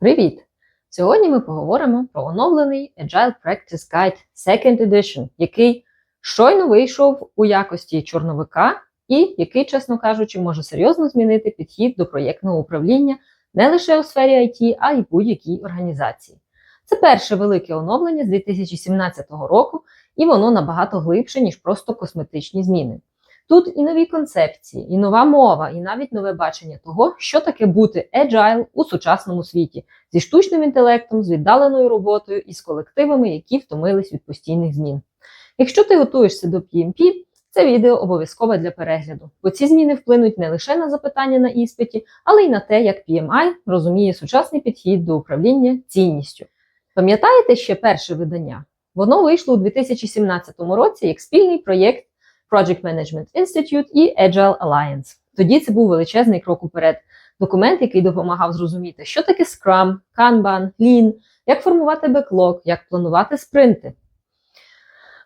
Привіт! Сьогодні ми поговоримо про оновлений Agile Practice Guide Second Edition, який щойно вийшов у якості чорновика і який, чесно кажучи, може серйозно змінити підхід до проєктного управління не лише у сфері IT, а й будь-якій організації. Це перше велике оновлення з 2017 року, і воно набагато глибше, ніж просто косметичні зміни. Тут і нові концепції, і нова мова, і навіть нове бачення того, що таке бути agile у сучасному світі зі штучним інтелектом, з віддаленою роботою і з колективами, які втомились від постійних змін. Якщо ти готуєшся до PMP, це відео обов'язкове для перегляду, бо ці зміни вплинуть не лише на запитання на іспиті, але й на те, як PMI розуміє сучасний підхід до управління цінністю. Пам'ятаєте ще перше видання? Воно вийшло у 2017 році як спільний проєкт Project Management Institute і Agile Alliance. Тоді це був величезний крок уперед. Документ, який допомагав зрозуміти, що таке Scrum, Kanban, Lean, як формувати беклог, як планувати спринти.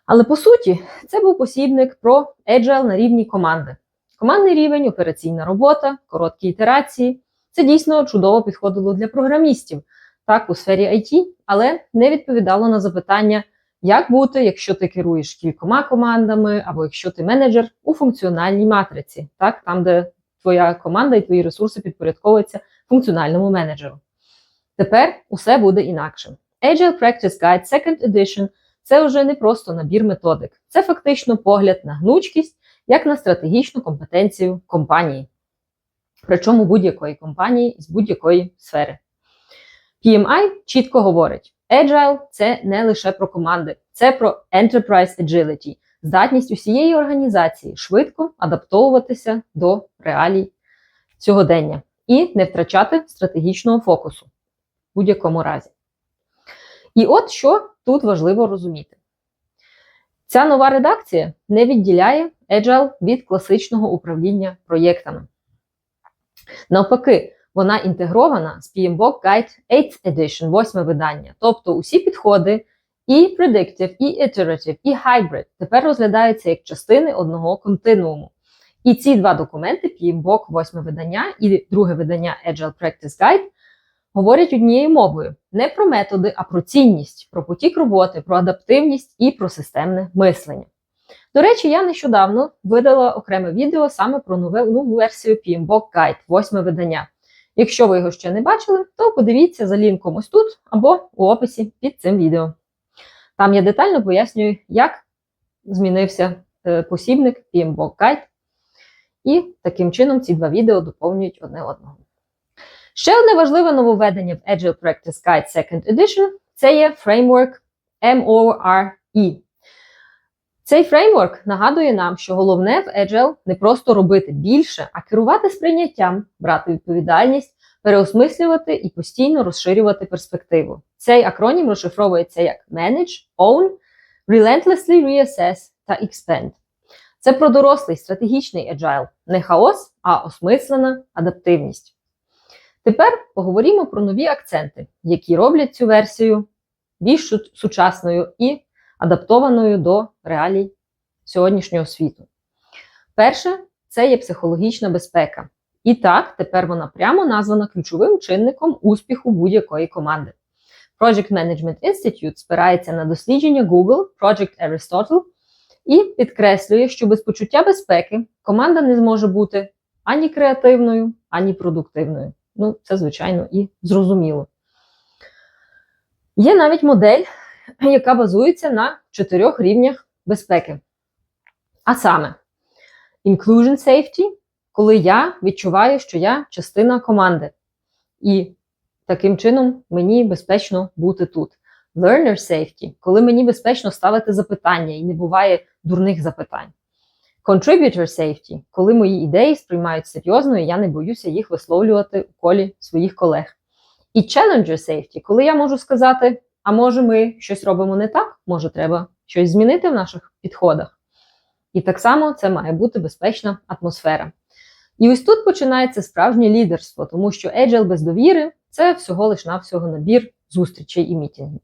Але по суті, це був посібник про Agile на рівні команди. Командний рівень, операційна робота, короткі ітерації. Це дійсно чудово підходило для програмістів, так у сфері IT, але не відповідало на запитання, як бути, якщо ти керуєш кількома командами, або якщо ти менеджер у функціональній матриці, так, там, де твоя команда і твої ресурси підпорядковуються функціональному менеджеру. Тепер усе буде інакше. Agile Practice Guide Second Edition це вже не просто набір методик, це фактично погляд на гнучкість як на стратегічну компетенцію компанії, причому будь-якої компанії з будь-якої сфери. PMI чітко говорить: Agile – це не лише про команди, це про Enterprise Agility, здатність усієї організації швидко адаптовуватися до реалій сьогодення і не втрачати стратегічного фокусу в будь-якому разі. І от що тут важливо розуміти. Ця нова редакція не відділяє Agile від класичного управління проєктами. Навпаки, вона інтегрована з PMBOK Guide 8th Edition, 8 видання. Тобто усі підходи і Predictive, і Iterative, і Hybrid тепер розглядаються як частини одного континууму. І ці два документи, PMBOK 8 видання і друге видання Agile Practice Guide, говорять однією мовою не про методи, а про цінність, про потік роботи, про адаптивність і про системне мислення. До речі, я нещодавно видала окреме відео саме про нову, нову версію PMBOK Guide, 8 видання. Якщо ви його ще не бачили, то подивіться за лінком ось тут або у описі під цим відео. Там я детально пояснюю, як змінився е, посібник PMBOK Guide, і таким чином ці два відео доповнюють одне одного. Ще одне важливе нововведення в Agile Practice Guide Second Edition це є фреймворк MORE. Цей фреймворк нагадує нам, що головне в Agile не просто робити більше, а керувати сприйняттям, брати відповідальність, переосмислювати і постійно розширювати перспективу. Цей акронім розшифровується як Manage, Own, Relentlessly Reassess та Expand. Це про дорослий стратегічний agile, не хаос, а осмислена адаптивність. Тепер поговоримо про нові акценти, які роблять цю версію більш сучасною і адаптованою до реалій сьогоднішнього світу. Перше, це є психологічна безпека. І так, тепер вона прямо названа ключовим чинником успіху будь-якої команди. Project Management Institute спирається на дослідження Google Project Aristotle і підкреслює, що без почуття безпеки команда не зможе бути ані креативною, ані продуктивною. Ну, це, звичайно, і зрозуміло. Є навіть модель, яка базується на чотирьох рівнях безпеки. А саме, Inclusion Safety, коли я відчуваю, що я частина команди. І таким чином мені безпечно бути тут. Learner Safety, коли мені безпечно ставити запитання і не буває дурних запитань. Contributor Safety, коли мої ідеї сприймають серйозно, і я не боюся їх висловлювати у колі своїх колег. І Challenger Safety, коли я можу сказати, а може ми щось робимо не так, може треба щось змінити в наших підходах. І так само це має бути безпечна атмосфера. І ось тут починається справжнє лідерство, тому що Agile без довіри це всього лиш навсього набір зустрічей і мітінгів.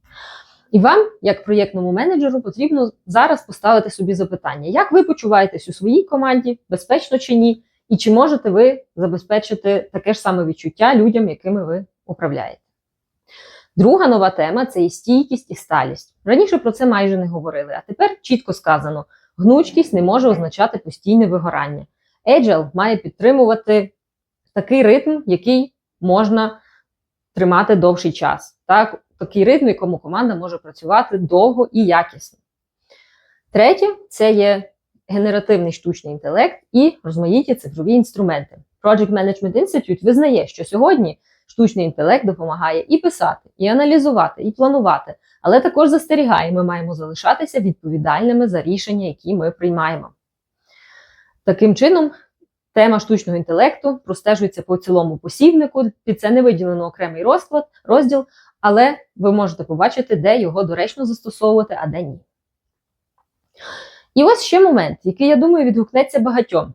І вам, як проєктному менеджеру, потрібно зараз поставити собі запитання, як ви почуваєтесь у своїй команді, безпечно чи ні, і чи можете ви забезпечити таке ж саме відчуття людям, якими ви управляєте. Друга нова тема це і стійкість і сталість. Раніше про це майже не говорили, а тепер чітко сказано: гнучкість не може означати постійне вигорання. Agile має підтримувати такий ритм, який можна тримати довший час. Так? Такий ритм, якому команда може працювати довго і якісно. Третє це є генеративний штучний інтелект і розмаїті цифрові інструменти. Project Management Institute визнає, що сьогодні штучний інтелект допомагає і писати, і аналізувати, і планувати, але також застерігає, ми маємо залишатися відповідальними за рішення, які ми приймаємо. Таким чином, тема штучного інтелекту простежується по цілому посібнику, під це не виділено окремий розклад, розділ, але ви можете побачити, де його доречно застосовувати, а де ні. І ось ще момент, який, я думаю, відгукнеться багатьом.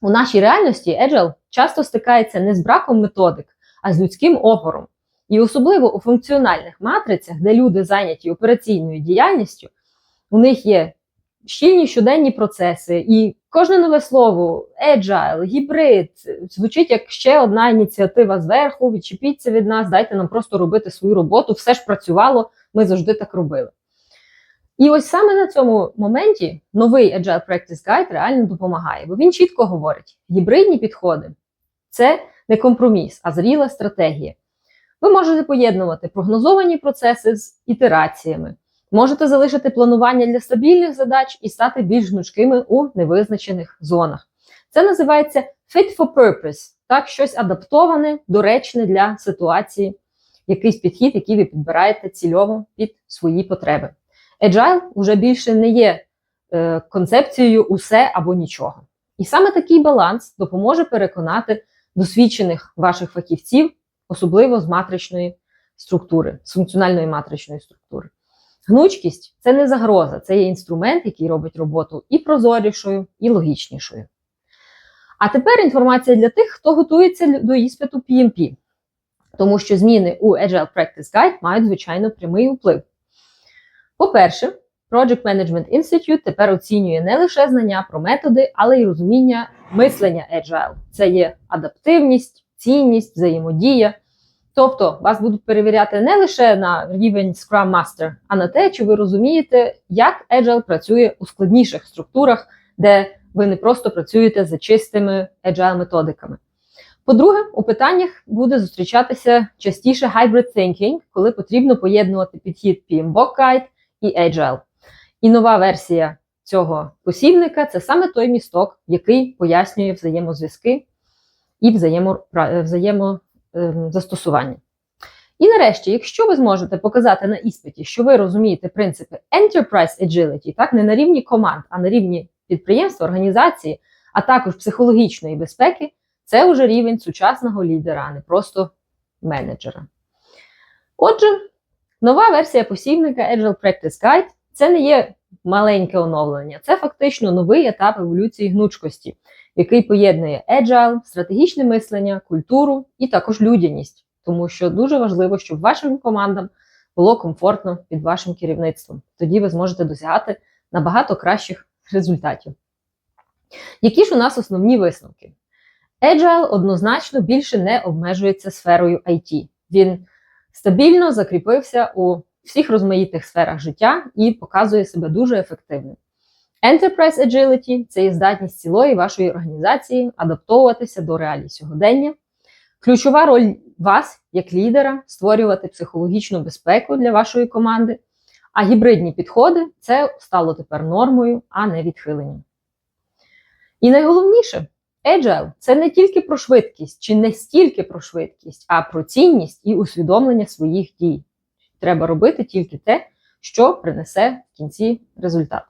У нашій реальності Agile часто стикається не з браком методик, а з людським опором. І особливо у функціональних матрицях, де люди зайняті операційною діяльністю, у них є щільні щоденні процеси, і кожне нове слово, agile, гібрид, звучить як ще одна ініціатива зверху, відчепіться від нас, дайте нам просто робити свою роботу, все ж працювало, ми завжди так робили. І ось саме на цьому моменті новий Agile Practice Guide реально допомагає, бо він чітко говорить: гібридні підходи це не компроміс, а зріла стратегія. Ви можете поєднувати прогнозовані процеси з ітераціями, можете залишити планування для стабільних задач і стати більш гнучкими у невизначених зонах. Це називається fit for purpose, так, щось адаптоване, доречне для ситуації, якийсь підхід, який ви підбираєте цільово під свої потреби. Agile вже більше не є е, концепцією усе або нічого. І саме такий баланс допоможе переконати досвідчених ваших фахівців, особливо з матричної структури, з функціональної матричної структури. Гнучкість це не загроза, це є інструмент, який робить роботу і прозорішою, і логічнішою. А тепер інформація для тих, хто готується до іспиту PMP, тому що зміни у Agile Practice Guide мають, звичайно, прямий вплив. По-перше, Project Management Institute тепер оцінює не лише знання про методи, але й розуміння мислення Agile. Це є адаптивність, цінність, взаємодія. Тобто вас будуть перевіряти не лише на рівень Scrum Master, а на те, чи ви розумієте, як Agile працює у складніших структурах, де ви не просто працюєте за чистими agile методиками. По-друге, у питаннях буде зустрічатися частіше hybrid thinking, коли потрібно поєднувати підхід PMBOK Guide і Agile. І нова версія цього посібника це саме той місток, який пояснює взаємозв'язки і взаємозастосування. І нарешті, якщо ви зможете показати на іспиті, що ви розумієте принципи Enterprise Agility, так, не на рівні команд, а на рівні підприємства, організації, а також психологічної безпеки, це вже рівень сучасного лідера, а не просто менеджера. Отже, нова версія посібника Agile Practice Guide це не є маленьке оновлення, це фактично новий етап еволюції гнучкості, який поєднує agile, стратегічне мислення, культуру і також людяність, тому що дуже важливо, щоб вашим командам було комфортно під вашим керівництвом. Тоді ви зможете досягати набагато кращих результатів. Які ж у нас основні висновки? Agile однозначно більше не обмежується сферою IT. Він стабільно закріпився у всіх розмаїтих сферах життя і показує себе дуже ефективним. Enterprise Agility це є здатність цілої вашої організації адаптовуватися до реалій сьогодення. Ключова роль вас, як лідера, створювати психологічну безпеку для вашої команди. А гібридні підходи це стало тепер нормою, а не відхиленням. І найголовніше, Agile – це не тільки про швидкість, чи не стільки про швидкість, а про цінність і усвідомлення своїх дій. Треба робити тільки те, що принесе в кінці результат.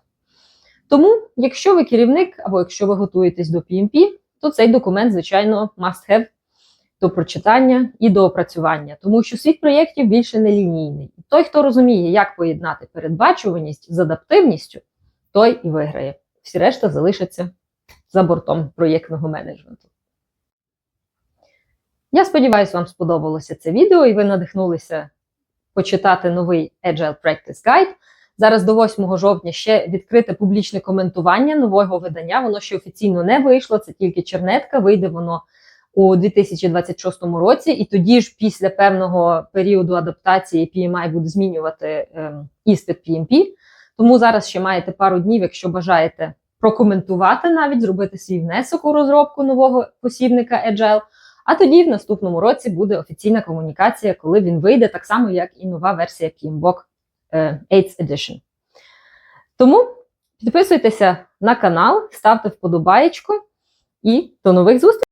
Тому, якщо ви керівник або якщо ви готуєтесь до PMP, то цей документ, звичайно, must have до прочитання і до опрацювання, тому що світ проєктів більше не лінійний. Той, хто розуміє, як поєднати передбачуваність з адаптивністю, той і виграє. Всі решта залишаться за бортом проєктного менеджменту. Я сподіваюся, вам сподобалося це відео і ви надихнулися почитати новий Agile Practice Guide. Зараз до 8 жовтня ще відкрите публічне коментування нового видання. Воно ще офіційно не вийшло, це тільки чернетка, вийде воно у 2026 році, і тоді ж після певного періоду адаптації PMI буде змінювати ем, іспит PMP. Тому зараз ще маєте пару днів, якщо бажаєте прокоментувати навіть, зробити свій внесок у розробку нового посібника Agile. А тоді в наступному році буде офіційна комунікація, коли він вийде, так само, як і нова версія Kimbok е, 8th Edition. Тому підписуйтеся на канал, ставте вподобаєчку і до нових зустрічей!